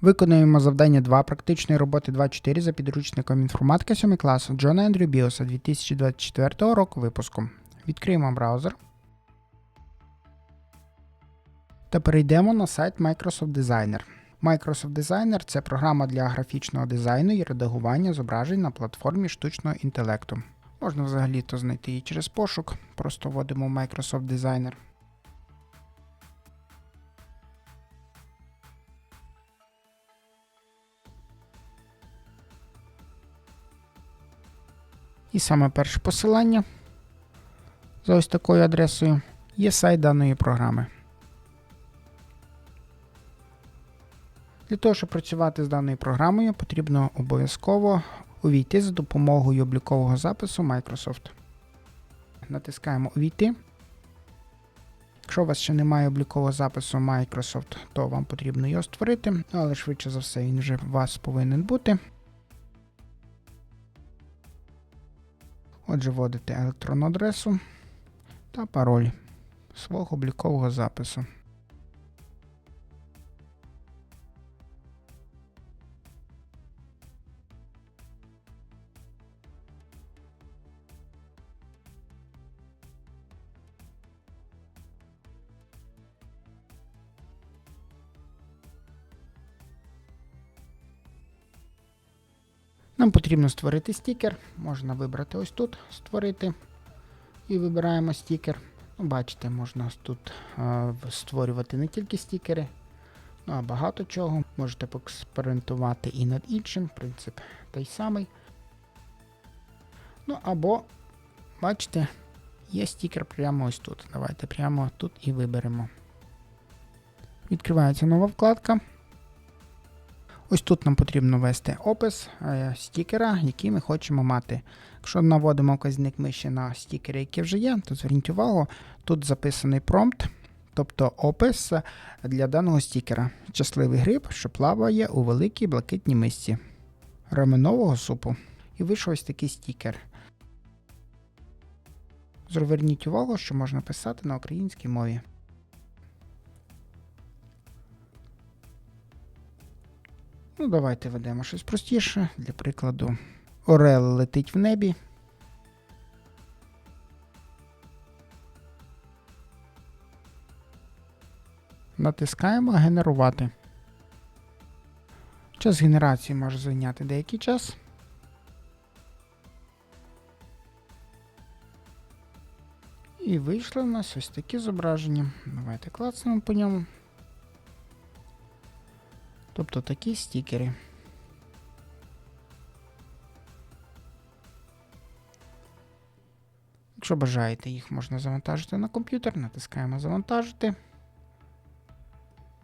Виконуємо завдання 2 практичної роботи 2.4 за підручником інформатика 7 класу Джона Ендрю Біоса 2024 року випуску. Відкриємо браузер. Та перейдемо на сайт Microsoft Designer. Microsoft Designer це програма для графічного дизайну і редагування зображень на платформі штучного інтелекту. Можна взагалі-то знайти її через пошук, просто вводимо Microsoft Designer. І саме перше посилання за ось такою адресою є сайт даної програми. Для того, щоб працювати з даною програмою, потрібно обов'язково увійти за допомогою облікового запису Microsoft. Натискаємо Увійти. Якщо у вас ще немає облікового запису Microsoft, то вам потрібно його створити, але швидше за все він вже у вас повинен бути. Отже, вводите електронну адресу та пароль свого облікового запису. Нам потрібно створити стікер. Можна вибрати ось тут, створити. І вибираємо стікер. Ну, Бачите, можна тут е, створювати не тільки стікери, ну а багато чого. Можете поекспериментувати і над іншим, принцип той самий. Ну або, бачите, є стікер прямо ось тут. Давайте прямо тут і виберемо. Відкривається нова вкладка. Ось тут нам потрібно ввести опис е, стікера, який ми хочемо мати. Якщо наводимо вказівник миші на стікери, які вже є, то зверніть увагу, тут записаний промпт, тобто опис для даного стікера. Щасливий гриб, що плаває у великій блакитній мисці раменового супу. І вийшов ось такий стікер. Зверніть увагу, що можна писати на українській мові. Ну, давайте ведемо щось простіше. Для прикладу, Орел летить в небі. Натискаємо Генерувати. Час генерації може зайняти деякий час. І вийшло в нас ось такі зображення. Давайте клацнемо по ньому. Тобто такі стікери. Якщо бажаєте, їх можна завантажити на комп'ютер, натискаємо Завантажити.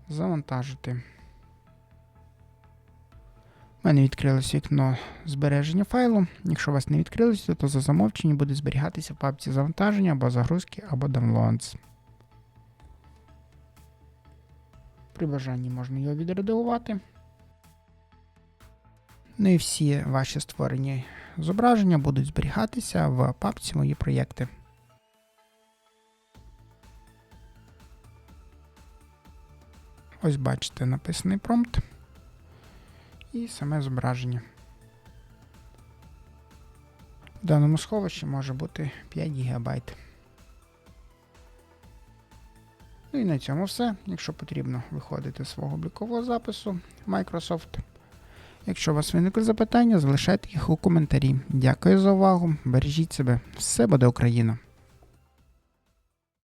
Завантажити. У мене відкрилось вікно збереження файлу. Якщо у вас не відкрилося, то за замовчення буде зберігатися в папці завантаження або загрузки, або downloads. При бажанні можна його відредагувати. Ну і всі ваші створені зображення будуть зберігатися в папці Мої проєкти. Ось бачите написаний промпт і саме зображення. В даному сховищі може бути 5 ГБ. Ну і на цьому все. Якщо потрібно виходити з свого облікового запису Microsoft. Якщо у вас виникли запитання, залишайте їх у коментарі. Дякую за увагу. Бережіть себе. Все буде Україна!